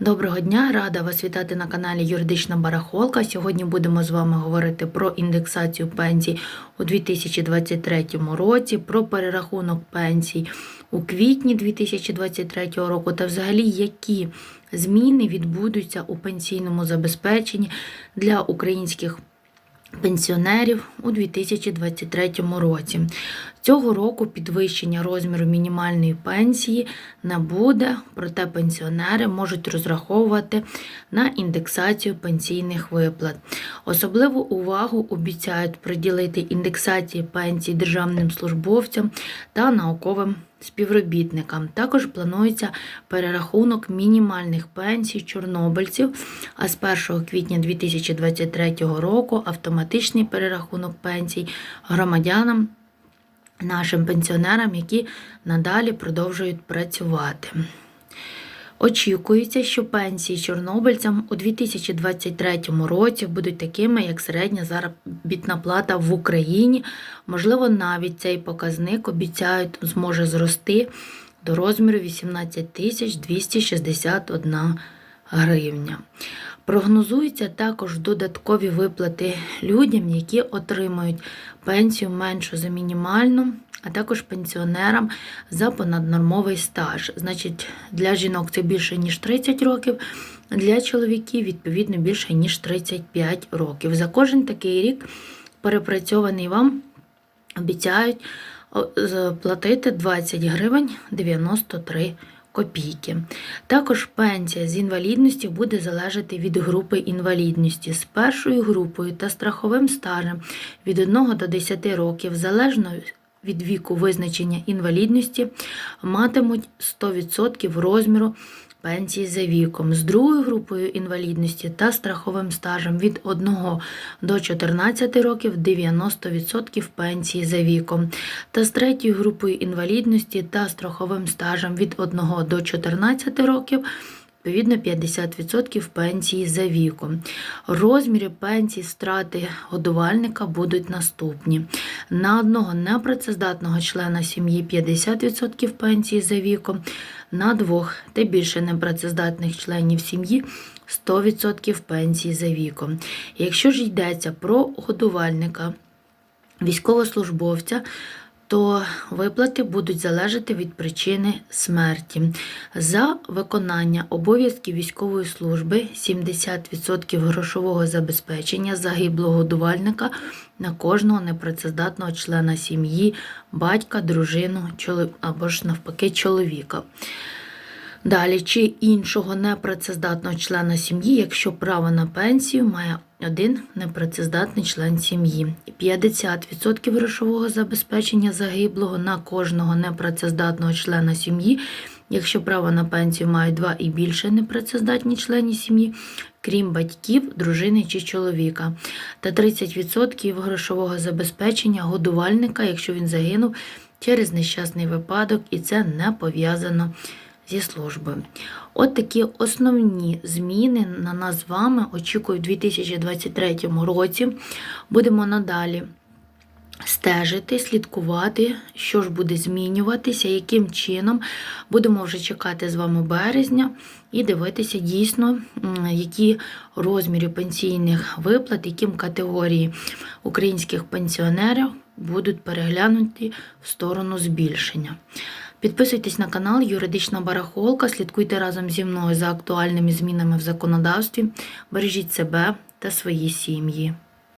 Доброго дня, рада вас вітати на каналі Юридична Барахолка. Сьогодні будемо з вами говорити про індексацію пенсій у 2023 році, про перерахунок пенсій у квітні 2023 року та взагалі які зміни відбудуться у пенсійному забезпеченні для українських пенсіонерів у 2023 році. Цього року підвищення розміру мінімальної пенсії не буде, проте пенсіонери можуть розраховувати на індексацію пенсійних виплат. Особливу увагу обіцяють приділити індексації пенсій державним службовцям та науковим співробітникам. Також планується перерахунок мінімальних пенсій чорнобильців, а з 1 квітня 2023 року автоматичний перерахунок пенсій громадянам, нашим пенсіонерам, які надалі продовжують працювати. Очікується, що пенсії чорнобильцям у 2023 році будуть такими, як середня заробітна плата в Україні. Можливо, навіть цей показник обіцяють зможе зрости до розміру 18 тисяч 261 гривня. Прогнозуються також додаткові виплати людям, які отримують пенсію меншу за мінімальну, а також пенсіонерам за понаднормовий стаж. Значить, для жінок це більше ніж 30 років, для чоловіків, відповідно, більше ніж 35 років. За кожен такий рік перепрацьований вам обіцяють платити 20 гривень 93 копійки. Також пенсія з інвалідності буде залежати від групи інвалідності з першою групою та страховим стажем від 1 до 10 років, залежно від віку визначення інвалідності, матимуть 100% розміру пенсії за віком, з другою групою інвалідності та страховим стажем від 1 до 14 років 90% пенсії за віком, та з третьою групою інвалідності та страховим стажем від 1 до 14 років. Відповідно, 50% пенсії за віком. Розміри пенсії страти годувальника будуть наступні. На одного непрацездатного члена сім'ї 50% пенсії за віком, на двох та більше непрацездатних членів сім'ї 100% пенсії за віком. Якщо ж йдеться про годувальника, військовослужбовця, то виплати будуть залежати від причини смерті. За виконання обов'язків військової служби 70% грошового забезпечення загиблого годувальника на кожного непрацездатного члена сім'ї, батька, дружину або ж навпаки чоловіка. Далі, чи іншого непрацездатного члена сім'ї, якщо право на пенсію має один непрацездатний член сім'ї. 50% грошового забезпечення загиблого на кожного непрацездатного члена сім'ї, якщо право на пенсію мають два і більше непрацездатні члені сім'ї, крім батьків, дружини чи чоловіка, та 30% грошового забезпечення годувальника, якщо він загинув через нещасний випадок, і це не пов'язано зі службою. От такі основні зміни на нас з вами очікують у 2023 році. Будемо надалі стежити, слідкувати, що ж буде змінюватися, яким чином. Будемо вже чекати з вами березня і дивитися дійсно, які розміри пенсійних виплат, яким категорії українських пенсіонерів будуть переглянуті в сторону збільшення. Підписуйтесь на канал Юридична Барахолка, слідкуйте разом зі мною за актуальними змінами в законодавстві, бережіть себе та свої сім'ї.